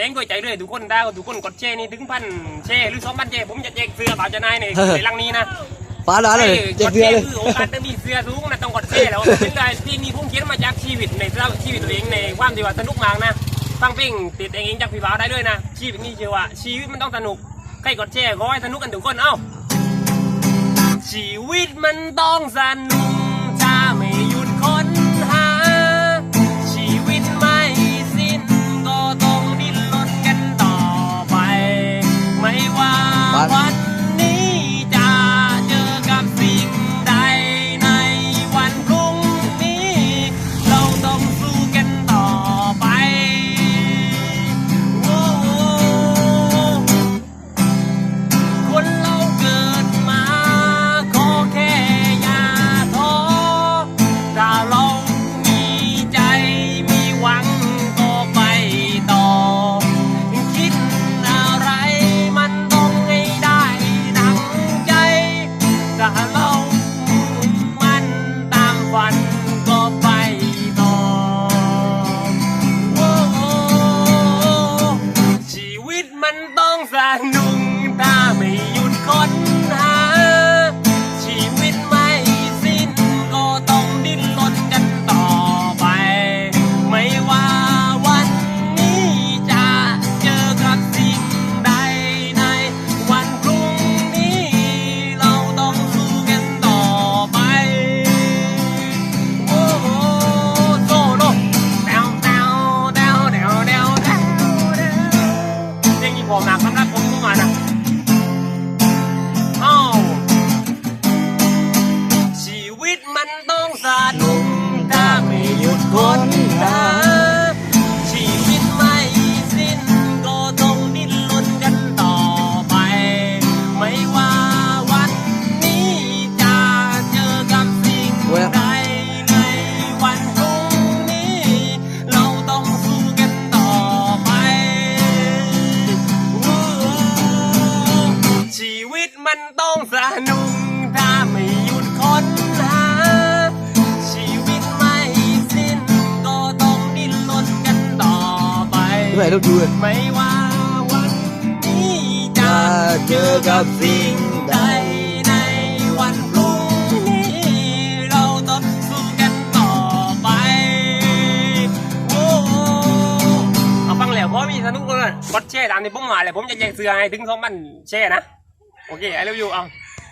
เล้งก็ใจเลยทุกคนได้ทุกคนกดแชร์นี่ถึงพันแชร์หรือสองพันแชร์ผมจะแจกเสื้อบ่าวจะนายในในลังนี้นะฟ้าร้านเลยเจ็กดดเดืแชอนร์เลยคือโอกาสจะมีเสื้อสูงนะต้องกดแชร์แล้วเป็นได้ที่มีพุ่งเขียนมาจากชีวิตในชีวิตตัวเองในความที่ว่าสนุกมากนะฟังเพลงติดเองจากพี่บ่าวได้ด้วยนะชีวิตนี้เชื่อว่าชีวิตมันต้องสนุกใครกดแชร์ขอให้สนุกกันทุกคนเอ้าชีวิตมันต้องสนุก ต เพลงนี้พอมากสำหรับผมทุกมานะเอ้าชีวิตมันต้องสนุกถ้าไม่หยุดค้นหาชีวิตไม่สิ้นก็ต้องดิ้นรนกันต่อไป ไม่ว่าวันนี้จะเจอกับสิ่งใด วิตมันต้องสนุกถ้าไม่หยุดค้นหา ชีวิตไม่สิ้นก็ต้องดิ้นรนกันต่อไปไม่ต้องดูเลยไม่ว่าวันนี้จะเจอกับสิ่งใดในวันพรุ่งนี้ เราต้องสู้กันต่อไป โอ้โหเอาฟังแล้วเพราะมีสนุกเลยกดแชร์ตามที่ผมมาเลยผมจะแจกเสื้อให้ถึงสองพันแชร์นะ โอเคไอเร็วอยู่เอา